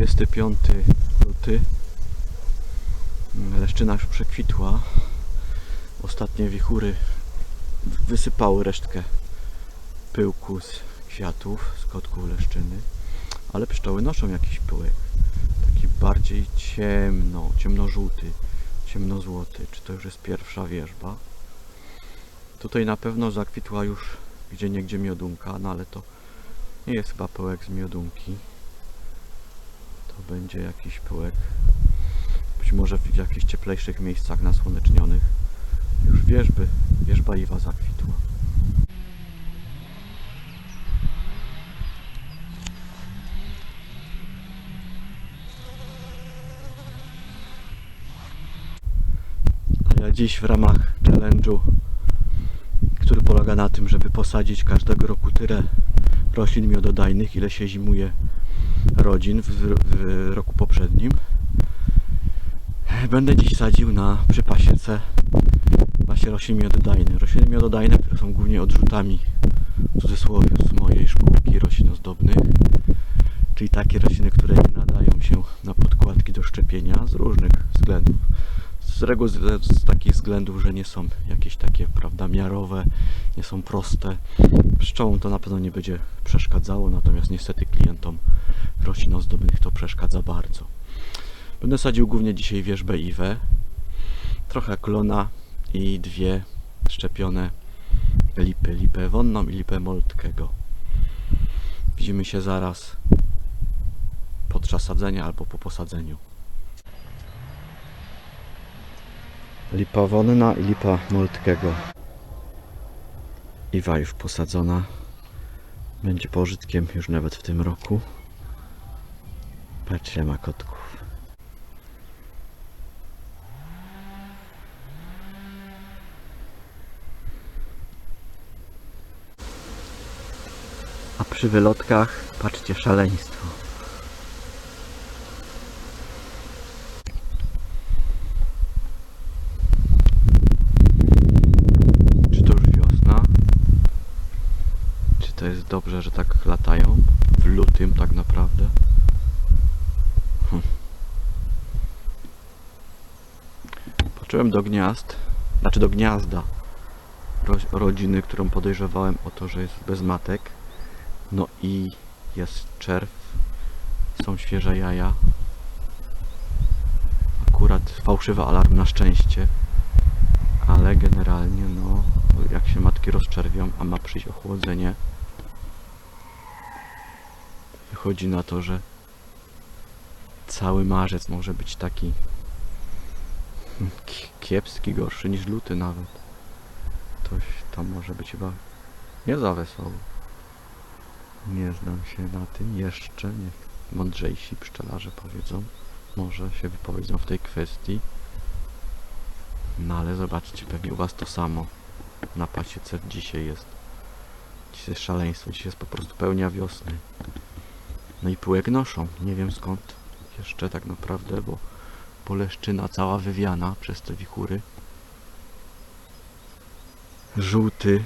25 luty. Leszczyna już przekwitła. Ostatnie wichury wysypały resztkę pyłku z kwiatów, z kotków leszczyny. Ale pszczoły noszą jakiś pyłek. Taki bardziej ciemno, ciemnożółty, ciemnozłoty. Czy to już jest pierwsza wierzba? Tutaj na pewno zakwitła już gdzie niegdzie miodunka, no ale to nie jest chyba pyłek z miodunki. Będzie jakiś pyłek. Być może w jakichś cieplejszych miejscach nasłonecznionych już wierzby, wierzba iwa zakwitła. A ja dziś w ramach challenge'u, który polega na tym, żeby posadzić każdego roku tyle roślin miododajnych, ile się zimuje rodzin w, w roku poprzednim. Będę dziś sadził na przypasiece właśnie roślin miododajnych. Rośliny miododajne, które są głównie odrzutami w cudzysłowie z mojej szkółki roślin ozdobnych. Czyli takie rośliny, które nie nadają się na podkładki do szczepienia z różnych względów. Z reguły z, z takich względów, że nie są jakieś takie, prawda, miarowe, nie są proste. Pszczołom to na pewno nie będzie przeszkadzało, natomiast niestety klientom roślin ozdobnych to przeszkadza bardzo. Będę sadził głównie dzisiaj wierzbę iwę, trochę klona i dwie szczepione lipy, lipę wonną i lipę moltkego. Widzimy się zaraz podczas sadzenia albo po posadzeniu. Lipa wonna i lipa moltkego. Iwa już posadzona. Będzie pożytkiem już nawet w tym roku. Patrzcie, ma kotków. A przy wylotkach, patrzcie, szaleństwo. Czy to już wiosna? Czy to jest dobrze, że tak latają? W lutym tak naprawdę? Hm. Patrzyłem do gniazd, znaczy do gniazda ro rodziny, którą podejrzewałem o to, że jest bez matek. No i jest czerw, są świeże jaja. Akurat fałszywy alarm na szczęście, ale generalnie no, jak się matki rozczerwią, a ma przyjść ochłodzenie, wychodzi na to, że cały marzec może być taki ki- kiepski, gorszy niż luty nawet. Coś tam może być chyba nie za wesoło. Nie znam się na tym jeszcze. Niech mądrzejsi pszczelarze powiedzą. Może się wypowiedzą w tej kwestii. No ale zobaczcie, pewnie u Was to samo. Na pasiece dzisiaj jest. Dzisiaj jest szaleństwo, dzisiaj jest po prostu pełnia wiosny. No i pyłek noszą. Nie wiem skąd jeszcze tak naprawdę, bo poleszczyna cała wywiana przez te wichury. Żółty,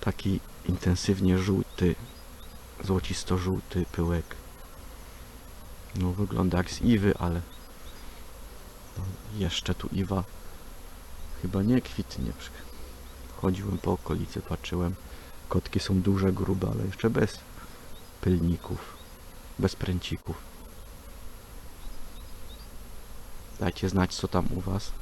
taki intensywnie żółty, złocisto-żółty pyłek. No wygląda jak z Iwy, ale no, jeszcze tu Iwa chyba nie kwitnie. Chodziłem po okolicy, patrzyłem. Kotki są duże, grube, ale jeszcze bez pylników, bez pręcików. Dajcie znać co tam u Was.